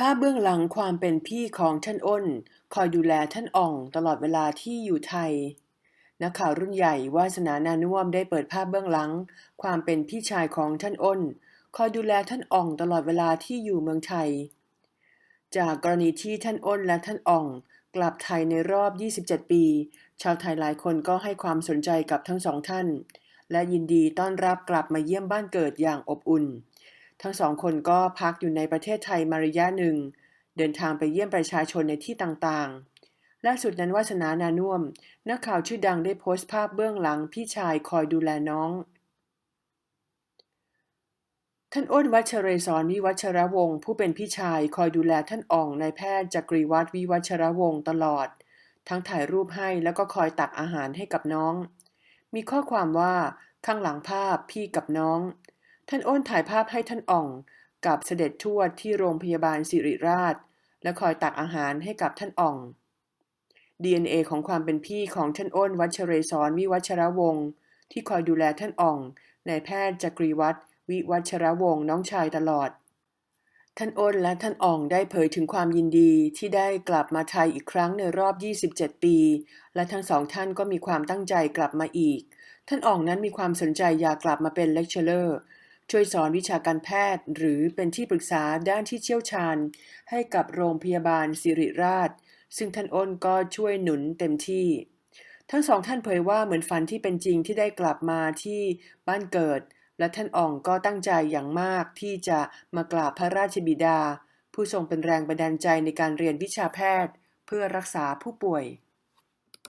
ภาพเบื้องหลังความเป็นพี่ของท่านอ้น คอยดูแลท่านอ่องตลอดเวลาที่อยู่ไทย นักข่าวรุ่นใหญ่วาสนานานุ่วมได้เปิดภาพเบื้องหลัง ความเป็นพี่ชายของท่านอ้น คอยดูแลท่านอ่องตลอดเวลาที่อยู่เมืองไทย จากกรณีที่ท่านอ้นและท่านอ่อง กลับไทยในรอบ 27 ปี ชาวไทยหลายคนก็ให้ความสนใจกับทั้งสองท่าน และยินดีต้อนรับกลับมาเยี่ยมบ้านเกิดอย่างอบอุ่น ทั้งสองคนก็พักอยู่ในประเทศไทยมาระยะหนึ่ง เดินทางไปเยี่ยมประชาชนในที่ต่างๆ ล่าสุดนั้นวาสนานานุ่ม นักข่าวชื่อดังได้โพสต์ภาพเบื้องหลังพี่ชายคอยดูแลน้อง ท่านอ้นวัชเรศรวิวัชรวงศ์ผู้เป็นพี่ชายคอยดูแลท่านอ่องนายแพทย์จักรีวัฒน์วิวัชรวงศ์ตลอด ทั้งถ่ายรูปให้แล้วก็คอยตักอาหารให้กับน้อง มีข้อความว่าข้างหลังภาพพี่กับน้อง ท่านอ้นถ่ายภาพให้ท่านอ่อง กับเสด็จทวดที่โรงพยาบาลสิริราช และคอยตักอาหารให้กับท่านอ่อง DNA ของความเป็นพี่ของท่านอ้นวัชเรศรวิวัชรวงศ์ที่คอยดูแลท่านอ่องนายแพทย์จักรีวัฒน์วิวัชรวงศ์น้องชายตลอด ท่านอ้นและท่านอ่องได้เผยถึงความยินดีที่ได้กลับมาไทยอีกครั้งในรอบ 27 ปี และทั้งสองท่านก็มีความตั้งใจกลับมาอีก ท่านอ่องนั้นมีความสนใจอยากกลับมาเป็นเลคเชอร์ ช่วยสอนวิชาการแพทย์ หรือเป็นที่ปรึกษาด้านที่เชี่ยวชาญ ให้กับโรงพยาบาลสิริราช ซึ่งท่านอ้นก็ช่วยหนุนเต็มที่ ทั้งสองท่านเผยว่าเหมือนฝันที่เป็นจริงที่ได้กลับมาที่บ้านเกิด และท่านอ่องก็ตั้งใจอย่างมากที่จะมากราบพระราชบิดา ผู้ทรงเป็นแรงบันดาลใจในการเรียนวิชาแพทย์ เพื่อรักษาผู้ป่วย